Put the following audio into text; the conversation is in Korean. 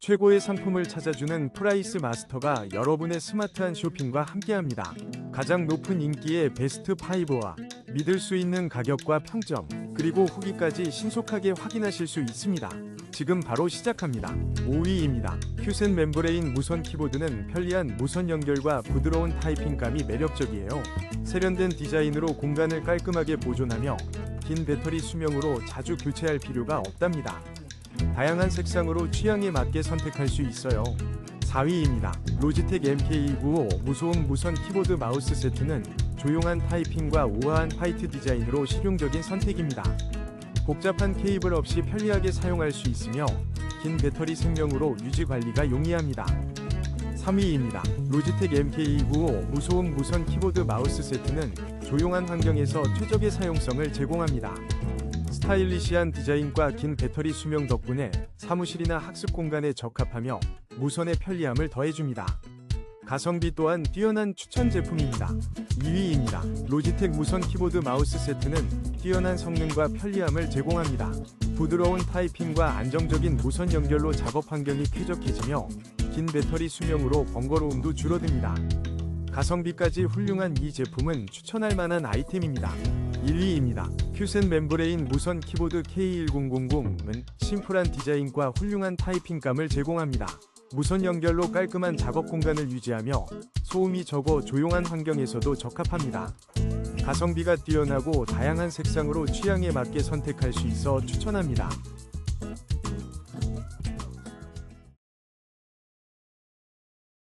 최고의 상품을 찾아주는 프라이스 마스터가 여러분의 스마트한 쇼핑과 함께합니다. 가장 높은 인기의 베스트 5와 믿을 수 있는 가격과 평점, 그리고 후기까지 신속하게 확인하실 수 있습니다. 지금 바로 시작합니다. 5위입니다. 큐센 멤브레인 무선 키보드는 편리한 무선 연결과 부드러운 타이핑감이 매력적이에요. 세련된 디자인으로 공간을 깔끔하게 보존하며 긴 배터리 수명으로 자주 교체할 필요가 없답니다. 다양한 색상으로 취향에 맞게 선택할 수 있어요. 4위입니다. 로지텍 MK295 무소음 무선 키보드 마우스 세트는 조용한 타이핑과 우아한 화이트 디자인으로 실용적인 선택입니다. 복잡한 케이블 없이 편리하게 사용할 수 있으며 긴 배터리 생명으로 유지 관리가 용이합니다. 3위입니다. 로지텍 MK295 무소음 무선 키보드 마우스 세트는 조용한 환경에서 최적의 사용성을 제공합니다. 스타일리시한 디자인과 긴 배터리 수명 덕분에 사무실이나 학습 공간에 적합하며 무선의 편리함을 더해줍니다. 가성비 또한 뛰어난 추천 제품입니다. 2위입니다. 로지텍 무선 키보드 마우스 세트는 뛰어난 성능과 편리함을 제공합니다. 부드러운 타이핑과 안정적인 무선 연결로 작업 환경이 쾌적해지며 긴 배터리 수명으로 번거로움도 줄어듭니다. 가성비까지 훌륭한 이 제품은 추천할 만한 아이템입니다. 1위입니다. 큐센 멤브레인 무선 키보드 K1000은 심플한 디자인과 훌륭한 타이핑감을 제공합니다. 무선 연결로 깔끔한 작업 공간을 유지하며 소음이 적어 조용한 환경에서도 적합합니다. 가성비가 뛰어나고 다양한 색상으로 취향에 맞게 선택할 수 있어 추천합니다.